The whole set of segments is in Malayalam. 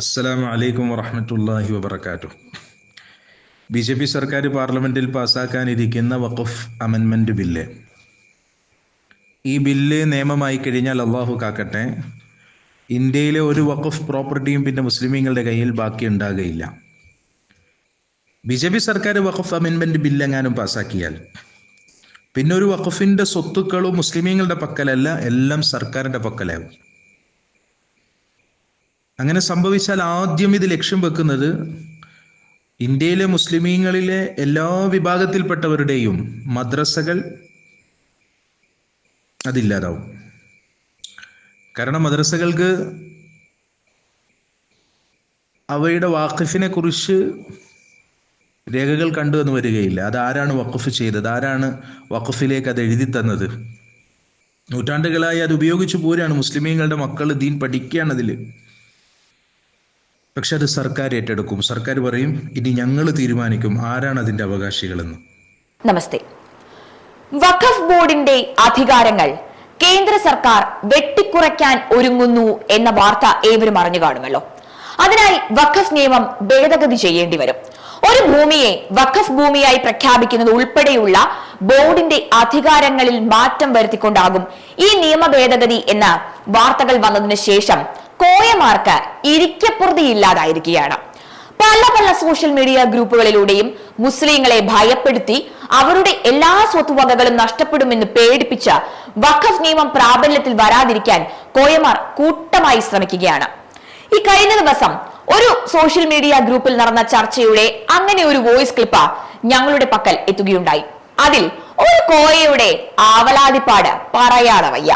അസ്സലാമു വലൈക്കും വറഹമത്തല്ലാഹി വബർക്കാറ്റു ബി ജെ പി സർക്കാർ പാർലമെന്റിൽ പാസ്സാക്കാനിരിക്കുന്ന വഖഫ് അമെൻമെന്റ് ബില്ല്. ഈ ബില്ല് നിയമമായി കഴിഞ്ഞാൽ അള്ളാഹു കാക്കട്ടെ ഇന്ത്യയിലെ ഒരു വഖഫ് പ്രോപ്പർട്ടിയും പിന്നെ മുസ്ലിമീങ്ങളുടെ കയ്യിൽ ബാക്കി ഉണ്ടാകുകയില്ല ബി ജെ പി സർക്കാർ വഖഫ് അമെൻമെന്റ് ബില്ല് എങ്ങാനും പാസ്സാക്കിയാൽ പിന്നെ ഒരു വഖഫിന്റെ സ്വത്തുക്കളും മുസ്ലിമീങ്ങളുടെ പക്കലല്ല എല്ലാം സർക്കാരിന്റെ പക്കലാവും. അങ്ങനെ സംഭവിച്ചാൽ ആദ്യം ഇത് ലക്ഷ്യം വെക്കുന്നത് ഇന്ത്യയിലെ മുസ്ലിമീങ്ങളിലെ എല്ലാ വിഭാഗത്തിൽപ്പെട്ടവരുടെയും മദ്രസകൾ അതില്ലാതാവും. കാരണം മദ്രസകൾക്ക് അവയുടെ വാക്കിഫിനെ കുറിച്ച് രേഖകൾ കണ്ടു എന്ന് വരികയില്ല. അത് ആരാണ് വഖഫ് ചെയ്തത്? ആരാണ് വഖഫിലേക്ക് അത് എഴുതി തന്നത്? നൂറ്റാണ്ടുകളായി അത് ഉപയോഗിച്ചു പോരാണ് മുസ്ലിമീങ്ങളുടെ മക്കൾ ദീൻ പഠിക്കുകയാണ് അതിൽ പക്ഷെ അത് സർക്കാർ ഏറ്റെടുക്കും. സർക്കാർ പറയും ഇനി ഞങ്ങൾ തീരുമാനിക്കും ആരാണ് അതിന്റെ അവകാശികളെന്ന്. നമസ്തേ. വഖഫ് ബോർഡിന്റെ അധികാരങ്ങൾ കേന്ദ്ര സർക്കാർ വെട്ടിക്കുറയ്ക്കാൻ ഒരുങ്ങുന്നു എന്ന വാർത്ത ഏവരും അറിഞ്ഞു കാണുമല്ലോ. അതിനായി വഖഫ് നിയമം ഭേദഗതി ചെയ്യേണ്ടി വരും. ഒരു ഭൂമിയെ വഖഫ് ഭൂമിയായി പ്രഖ്യാപിക്കുന്നത് ഉൾപ്പെടെയുള്ള ബോർഡിന്റെ അധികാരങ്ങളിൽ മാറ്റം വരുത്തിക്കൊണ്ടാകും ഈ നിയമ ഭേദഗതി എന്ന വാർത്തകൾ വന്നതിന് ശേഷം കോയമാർക്ക് ഇരിക്കപ്പുറതി ഇല്ലാതായിരിക്കുകയാണ്. പല പല സോഷ്യൽ മീഡിയ ഗ്രൂപ്പുകളിലൂടെയും മുസ്ലിങ്ങളെ ഭയപ്പെടുത്തി അവരുടെ എല്ലാ സ്വത്തുവകകളും നഷ്ടപ്പെടുമെന്ന് പേടിപ്പിച്ച വഖഫ് നിയമം പ്രാബല്യത്തിൽ വരാതിരിക്കാൻ കോയമാർ കൂട്ടമായി ശ്രമിക്കുകയാണ്. ഈ കഴിഞ്ഞ ദിവസം ഒരു സോഷ്യൽ മീഡിയ ഗ്രൂപ്പിൽ നടന്ന ചർച്ചയുടെ അങ്ങനെ ഒരു വോയിസ് ക്ലിപ്പ് ഞങ്ങളുടെ പക്കൽ എത്തുകയുണ്ടായി. അതിൽ ഒരു കോയയുടെ ആവലാതിപ്പാട് പറയാതെ വയ്യ.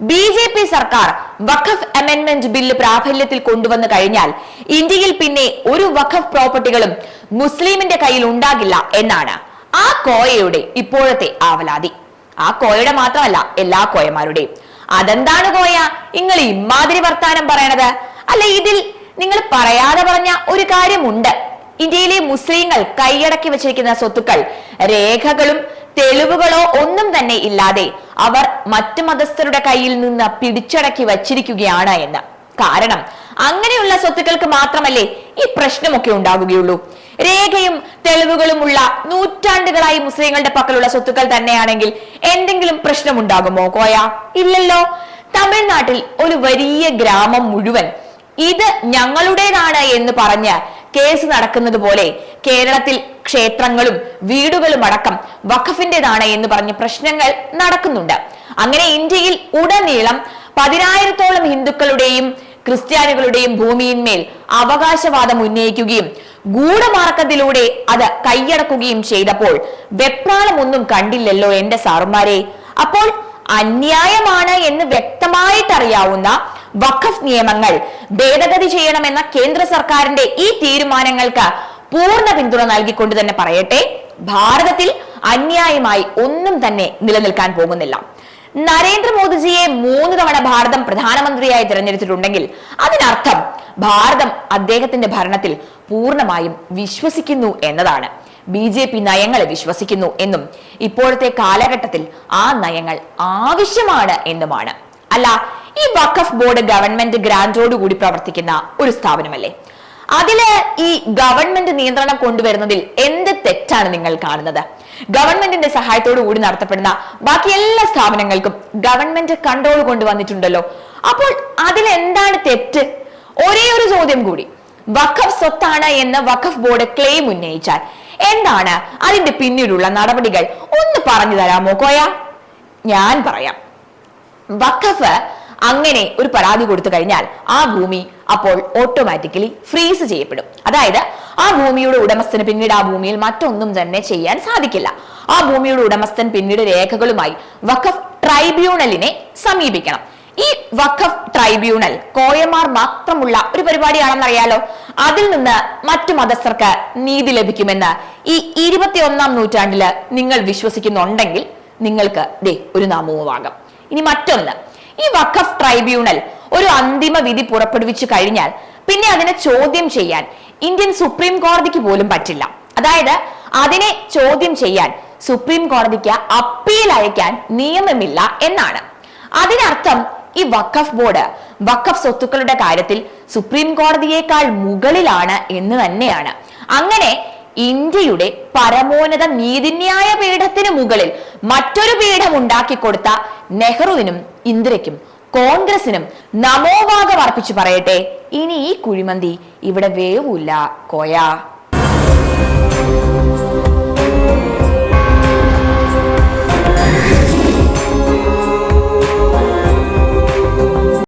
ബി ജെ പി സർക്കാർ വഖഫ് അമെന്റ്മെന്റ് ബില്ല് പ്രാബല്യത്തിൽ കൊണ്ടുവന്നു കഴിഞ്ഞാൽ ഇന്ത്യയിൽ പിന്നെ ഒരു വഖഫ് പ്രോപ്പർട്ടികളും മുസ്ലിമിന്റെ കയ്യിൽ ഉണ്ടാകില്ല എന്നാണ് ആ കോയയുടെ ഇപ്പോഴത്തെ ആവലാതി. ആ കോയയുടെ മാത്രമല്ല എല്ലാ കോയമാരുടെയും അതെന്താണ് കോയ? നിങ്ങൾ ഇമാതിരി വർത്താനം പറയണത്. അല്ല ഇതിൽ നിങ്ങൾ പറയാതെ പറഞ്ഞ ഒരു കാര്യമുണ്ട്. ഇന്ത്യയിലെ മുസ്ലിങ്ങൾ കൈയടക്കി വെച്ചിരിക്കുന്ന സ്വത്തുക്കൾ രേഖകളും തെളിവുകളോ ഒന്നും തന്നെ ഇല്ലാതെ അവർ മറ്റു മതസ്ഥരുടെ കയ്യിൽ നിന്ന് പിടിച്ചടക്കി വച്ചിരിക്കുകയാണ് എന്ന്. കാരണം അങ്ങനെയുള്ള സ്വത്തുക്കൾക്ക് മാത്രമല്ലേ ഈ പ്രശ്നമൊക്കെ ഉണ്ടാകുകയുള്ളൂ രേഖയും തെളിവുകളുമുള്ള നൂറ്റാണ്ടുകളായി മുസ്ലിങ്ങളുടെ പക്കലുള്ള സ്വത്തുക്കൾ തന്നെയാണെങ്കിൽ എന്തെങ്കിലും പ്രശ്നമുണ്ടാകുമോ കോയ? ഇല്ലല്ലോ. തമിഴ്നാട്ടിൽ ഒരു വലിയ ഗ്രാമം മുഴുവൻ ഇത് ഞങ്ങളുടേതാണ് എന്ന് പറഞ്ഞ് കേസ് നടക്കുന്നത് പോലെ കേരളത്തിൽ ക്ഷേത്രങ്ങളും വീടുകളും അടക്കം വഖഫിന്റേതാണ് എന്ന് പറഞ്ഞ് പ്രശ്നങ്ങൾ നടക്കുന്നുണ്ട്. അങ്ങനെ ഇന്ത്യയിൽ ഉടനീളം പതിനായിരത്തോളം ഹിന്ദുക്കളുടെയും ക്രിസ്ത്യാനികളുടെയും ഭൂമിയിന്മേൽ അവകാശവാദം ഉന്നയിക്കുകയും ഗൂഢമാർഗത്തിലൂടെ അത് കൈയടക്കുകയും ചെയ്തപ്പോൾ വെപ്രാളമൊന്നും കണ്ടില്ലല്ലോ എന്റെ സാറുമാരെ. അപ്പോൾ അന്യായമാണ് എന്ന് വ്യക്തമായിട്ടറിയാവുന്ന വഖഫ് നിയമങ്ങൾ ഭേദഗതി ചെയ്യണമെന്ന കേന്ദ്ര സർക്കാരിന്റെ ഈ തീരുമാനങ്ങൾക്ക് പൂർണ പിന്തുണ നൽകിക്കൊണ്ട് തന്നെ പറയട്ടെ ഭാരതത്തിൽ അന്യായമായി ഒന്നും തന്നെ നിലനിൽക്കാൻ പോകുന്നില്ല. നരേന്ദ്രമോദിജിയെ മൂന്ന് തവണ ഭാരതം പ്രധാനമന്ത്രിയായി തിരഞ്ഞെടുത്തിട്ടുണ്ടെങ്കിൽ അതിനർത്ഥം ഭാരതം അദ്ദേഹത്തിന്റെ ഭരണത്തിൽ പൂർണമായും വിശ്വസിക്കുന്നു എന്നതാണ്. ബി ജെ പി നയങ്ങളെ വിശ്വസിക്കുന്നു എന്നും ഇപ്പോഴത്തെ കാലഘട്ടത്തിൽ ആ നയങ്ങൾ ആവശ്യമാണ് എന്നുമാണ്. അല്ല ഈ വഖഫ് ബോർഡ് ഗവൺമെന്റ് ഗ്രാന്റോടുകൂടി പ്രവർത്തിക്കുന്ന ഒരു സ്ഥാപനമല്ലേ? അതിൽ ഈ ഗവൺമെന്റ് നിയന്ത്രണം കൊണ്ടുവരുന്നതിൽ എന്ത് തെറ്റാണ് നിങ്ങൾ കാണുന്നത്? ഗവൺമെന്റിന്റെ സഹായത്തോടു കൂടി നടത്തപ്പെടുന്ന ബാക്കി എല്ലാ സ്ഥാപനങ്ങൾക്കും ഗവൺമെന്റ് കൺട്രോൾ കൊണ്ടുവന്നിട്ടുണ്ടല്ലോ. അപ്പോൾ അതിൽ എന്താണ് തെറ്റ്? ഒരേ ഒരു ചോദ്യം കൂടി. വഖഫ് സ്വത്താണ് എന്ന് വഖഫ് ബോർഡ് ക്ലെയിം ഉന്നയിച്ചാൽ എന്താണ്? അതിന്റെ പിന്നീടുള്ള നടപടികൾ ഒന്ന് പറഞ്ഞു തരാമോ കോയ? ഞാൻ പറയാം. വഖഫ് അങ്ങനെ ഒരു പരാതി കൊടുത്തു കഴിഞ്ഞാൽ ആ ഭൂമി അപ്പോൾ ഓട്ടോമാറ്റിക്കലി ഫ്രീസ് ചെയ്യപ്പെടും. അതായത് ആ ഭൂമിയുടെ ഉടമസ്ഥന് പിന്നീട് ആ ഭൂമിയിൽ മറ്റൊന്നും തന്നെ ചെയ്യാൻ സാധിക്കില്ല. ആ ഭൂമിയുടെ ഉടമസ്ഥൻ പിന്നീട് രേഖകളുമായി വഖഫ് ട്രൈബ്യൂണലിനെ സമീപിക്കണം. ഈ വഖഫ് ട്രൈബ്യൂണൽ കോയമാർ മാത്രമുള്ള ഒരു പരിപാടിയാണെന്നറിയാലോ അതിൽ നിന്ന് മറ്റു മതസ്ഥർക്ക് നീതി ലഭിക്കുമെന്ന് ഈ ഇരുപത്തിയൊന്നാം നൂറ്റാണ്ടിൽ നിങ്ങൾ വിശ്വസിക്കുന്നുണ്ടെങ്കിൽ നിങ്ങൾക്ക് ദേ ഒരു നാമവുമാകാം ഇനി മറ്റൊന്ന്. ഈ വഖഫ് ട്രൈബ്യൂണൽ ഒരു അന്തിമ വിധി പുറപ്പെടുവിച്ചു കഴിഞ്ഞാൽ പിന്നെ അതിനെ ചോദ്യം ചെയ്യാൻ ഇന്ത്യൻ സുപ്രീം കോടതിക്ക് പോലും പറ്റില്ല. അതായത് അതിനെ ചോദ്യം ചെയ്യാൻ സുപ്രീം കോടതിക്ക് അപ്പീൽ അയക്കാൻ നിയമമില്ല എന്നാണ്. അതിനർത്ഥം ഈ വഖഫ് ബോർഡ് വഖഫ് സ്വത്തുക്കളുടെ കാര്യത്തിൽ സുപ്രീം കോടതിയേക്കാൾ മുകളിലാണ് എന്ന് തന്നെയാണ്. അങ്ങനെ ഇന്ത്യയുടെ പരമോന്നത നീതിന്യായ പീഠത്തിന് മുകളിൽ മറ്റൊരു പീഠം ഉണ്ടാക്കി കൊടുത്ത നെഹ്റുവിനും ഇന്ദിരയ്ക്കും കോൺഗ്രസിനും നമോവാഗം അർപ്പിച്ചു പറയട്ടെ. ഇനി ഈ കുഴിമന്തി ഇവിടെ വേവൂല്ല കോയ.